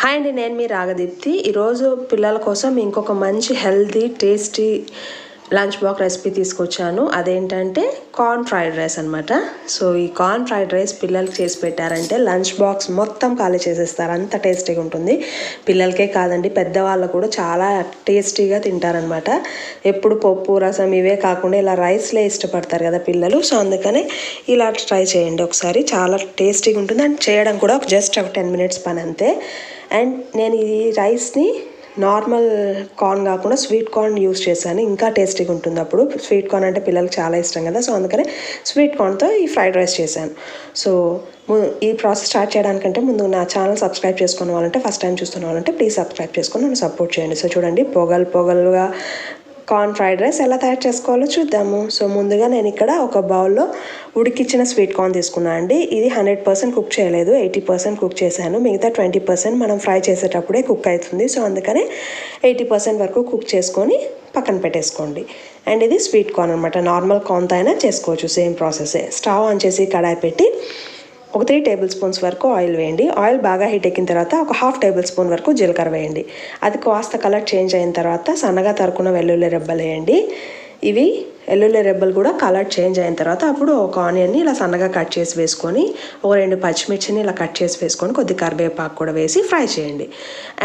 Hi అండి నేను మీ రాగదీప్తి. ఈరోజు పిల్లల కోసం ఇంకొక మంచి healthy tasty lunch box recipe తీసుకొచ్చాను. అదేంటంటే కార్న్ ఫ్రైడ్ రైస్ అనమాట సో ఈ కార్న్ ఫ్రైడ్ రైస్ పిల్లలకి చేసి పెట్టారంటే లంచ్ బాక్స్ మొత్తం ఖాళీ చేసేస్తారు. అంత టేస్టీగా ఉంటుంది. పిల్లలకే కాదండి పెద్దవాళ్ళు కూడా చాలా టేస్టీగా తింటారనమాట ఎప్పుడు పప్పు రసం ఇవే కాకుండా ఇలా రైస్లే ఇష్టపడతారు కదా పిల్లలు. సో అందుకనే ఇలా ట్రై చేయండి ఒకసారి. చాలా టేస్టీగా ఉంటుంది. అండ్ చేయడం కూడా జస్ట్ ఒక టెన్ మినిట్స్ పని అంతే. అండ్ నేను ఈ రైస్ని నార్మల్ కార్న్ కాకుండా స్వీట్ కార్న్ యూస్ చేశాను. ఇంకా టేస్టీగా ఉంటుంది అప్పుడు. స్వీట్ కార్న్ అంటే పిల్లలకి చాలా ఇష్టం కదా. సో అందుకనే స్వీట్ కార్న్తో ఈ ఫ్రైడ్ రైస్ చేశాను. సో ఈ ప్రాసెస్ స్టార్ట్ చేయడానికంటే ముందు నా ఛానల్ సబ్స్క్రైబ్ చేసుకున్న వాళ్ళంటే ఫస్ట్ టైం చూస్తున్న వాళ్ళంటే ప్లీజ్ సబ్స్క్రైబ్ చేసుకొని నన్ను సపోర్ట్ చేయండి. సో చూడండి పొగలు పొగలుగా కార్న్ ఫ్రైడ్ రైస్ ఎలా తయారు చేసుకోవాలో చూద్దాము. సో ముందుగా నేను ఇక్కడ ఒక బౌల్లో ఉడికిచ్చిన స్వీట్ కార్న్ తీసుకున్నాను అండి. ఇది హండ్రెడ్ పర్సెంట్ కుక్ చేయలేదు. ఎయిటీ పర్సెంట్ కుక్ చేశాను. మిగతా ట్వంటీ పర్సెంట్ మనం ఫ్రై చేసేటప్పుడే కుక్ అవుతుంది. సో అందుకనే ఎయిటీ పర్సెంట్ వరకు కుక్ చేసుకొని పక్కన పెట్టేసుకోండి. అండ్ ఇది స్వీట్ కార్న్ అనమాట నార్మల్ కార్న్తో అయినా చేసుకోవచ్చు. సేమ్ ప్రాసెసే. స్టవ్ ఆన్ చేసి కడాయి పెట్టి ఒక త్రీ టేబుల్ స్పూన్స్ వరకు ఆయిల్ వేయండి. ఆయిల్ బాగా హీట్ ఎక్కిన తర్వాత ఒక హాఫ్ టేబుల్ స్పూన్ వరకు జీలకర్ర వేయండి. అది కాస్త కలర్ చేంజ్ అయిన తర్వాత సన్నగా తరుకున్న వెల్లుల్లి రెబ్బలు వేయండి. ఇవి వెల్లుల్లి రెబ్బలు కూడా కలర్ చేంజ్ అయిన తర్వాత అప్పుడు ఒక ఆనియన్ని ఇలా సన్నగా కట్ చేసి వేసుకొని ఒక రెండు పచ్చిమిర్చిని ఇలా కట్ చేసి వేసుకొని కొద్ది కరివేపాకు కూడా వేసి ఫ్రై చేయండి.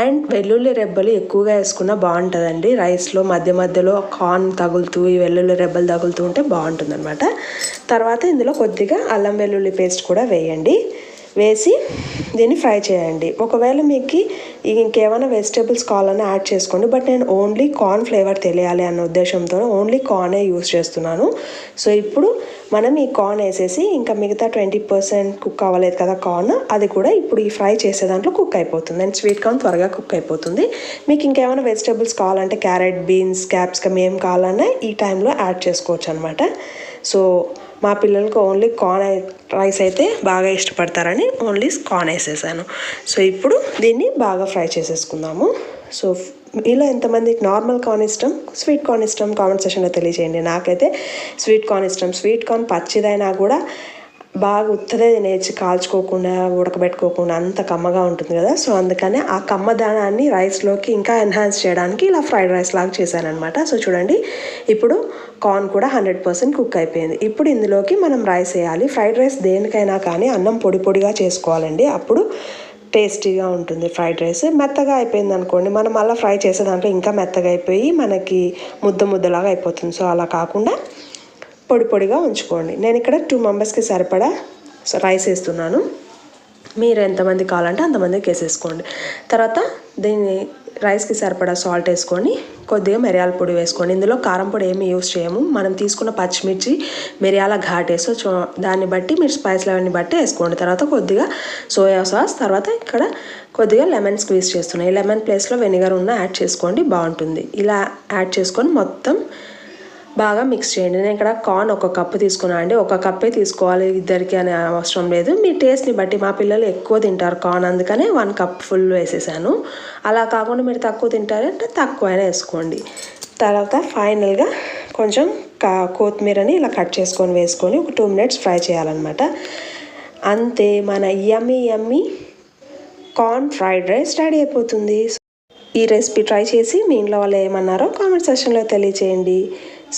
అండ్ వెల్లుల్లి రెబ్బలు ఎక్కువగా వేసుకున్న బాగుంటుందండి. రైస్లో మధ్య మధ్యలో కార్న్ తగులుతూ ఈ వెల్లుల్లి రెబ్బలు తగులుతూ ఉంటే బాగుంటుంది అనమాట తర్వాత ఇందులో కొద్దిగా అల్లం వెల్లుల్లి పేస్ట్ కూడా వేయండి. వేసి దీన్ని ఫ్రై చేయండి. ఒకవేళ మీకు ఇంకేమైనా వెజిటేబుల్స్ కావాలన్నా యాడ్ చేసుకోండి. బట్ నేను ఓన్లీ కార్న్ ఫ్లేవర్ తెలియాలి అన్న ఉద్దేశంతో ఓన్లీ కార్నే యూస్ చేస్తున్నాను. సో ఇప్పుడు మనం ఈ కార్న్ వేసేసి ఇంకా మిగతా ట్వంటీ పర్సెంట్ కుక్ అవ్వలేదు కదా కార్న్ అది కూడా ఇప్పుడు ఈ ఫ్రై చేసే దాంట్లో కుక్ అయిపోతుంది. అండ్ స్వీట్ కార్న్ త్వరగా కుక్ అయిపోతుంది. మీకు ఇంకేమైనా వెజిటేబుల్స్ కావాలంటే క్యారెట్ బీన్స్ క్యాప్సికమ్ ఏం కావాలన్నా ఈ టైంలో యాడ్ చేసుకోవచ్చు అనమాట సో మా పిల్లలకు ఓన్లీ కార్న్ రైస్ అయితే బాగా ఇష్టపడతారని ఓన్లీ కార్న్ వేసేసాను. సో ఇప్పుడు దీన్ని బాగా ఫ్రై చేసేసుకుందాము. సో మీలో ఎంతమందికి నార్మల్ కార్న్ ఇష్టం స్వీట్ కార్న్ ఇష్టం కామెంట్ సెషన్లో తెలియజేయండి నాకైతే స్వీట్ కార్న్ ఇష్టం. స్వీట్ కార్న్ పచ్చిదైనా కూడా బాగా ఉత్తరేది నేర్చి కాల్చుకోకుండా ఉడకబెట్టుకోకుండా అంత కమ్మగా ఉంటుంది కదా. సో అందుకనే ఆ కమ్మదానాన్ని రైస్లోకి ఇంకా ఎన్హాన్స్ చేయడానికి ఇలా ఫ్రైడ్ రైస్ లాగా చేశానమాట సో చూడండి ఇప్పుడు కార్న్ కూడా హండ్రెడ్ పర్సెంట్ కుక్ అయిపోయింది. ఇప్పుడు ఇందులోకి మనం రైస్ వేయాలి. ఫ్రైడ్ రైస్ దేనికైనా కానీ అన్నం పొడి పొడిగా చేసుకోవాలండి. అప్పుడు టేస్టీగా ఉంటుంది ఫ్రైడ్ రైస్. మెత్తగా అయిపోయింది అనుకోండి మనం అలా ఫ్రై చేసే దాంట్లో ఇంకా మెత్తగా అయిపోయి మనకి ముద్ద ముద్దలాగా అయిపోతుంది. సో అలా కాకుండా పొడి పొడిగా ఉంచుకోండి. నేను ఇక్కడ టూ మెంబర్స్కి సరిపడా రైస్ వేస్తున్నాను. మీరు ఎంతమంది కావాలంటే అంతమందికి వేసేసుకోండి. తర్వాత దీన్ని రైస్కి సరిపడా సాల్ట్ వేసుకొని కొద్దిగా మిరియాల పొడి వేసుకోండి ఇందులో కారం పొడి ఏమి యూస్ చేయము. మనం తీసుకున్న పచ్చిమిర్చి మిరియాల ఘాట్ వేసో దాన్ని బట్టి మీరు స్పైస్ లెవెల్ని బట్టి వేసుకోండి. తర్వాత కొద్దిగా సోయా సాస్ తర్వాత ఇక్కడ కొద్దిగా లెమన్ స్క్వీజ్ చేస్తున్నాయి ఈ లెమన్ ప్లేస్లో వెనిగర్ ఉన్న యాడ్ చేసుకోండి బాగుంటుంది. ఇలా యాడ్ చేసుకొని మొత్తం బాగా మిక్స్ చేయండి. నేను ఇక్కడ కార్న్ ఒక కప్పు తీసుకున్నాను అండి. ఒక కప్పే తీసుకోవాలి ఇద్దరికి అనే అవసరం లేదు. మీ టేస్ట్ని బట్టి మా పిల్లలు ఎక్కువ తింటారు కార్న్ అందుకనే వన్ కప్ ఫుల్ వేసేసాను. అలా కాకుండా మీరు తక్కువ తింటారంటే తక్కువైనా వేసుకోండి. తర్వాత ఫైనల్గా కొంచెం కా కొత్తిమీరని ఇలా కట్ చేసుకొని వేసుకొని ఒక టూ మినిట్స్ ఫ్రై చేయాలన్నమాట. అంతే మన yummy yummy corn fried rice ready అయిపోతుంది. ఈ రెసిపీ ట్రై చేసి మీ ఇంట్లో వాళ్ళు ఏమన్నారో కామెంట్ సెక్షన్లో తెలియచేయండి.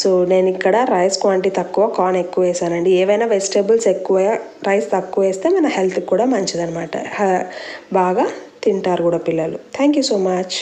సో నేను ఇక్కడ రైస్ క్వాంటిటీ తక్కువ కార్న్ ఎక్కువ వేసానండి. ఏవైనా వెజిటేబుల్స్ ఎక్కువ రైస్ తక్కువ వేస్తే మన హెల్త్కి కూడా మంచిదనమాట బాగా తింటారు కూడా పిల్లలు. Thank you so much.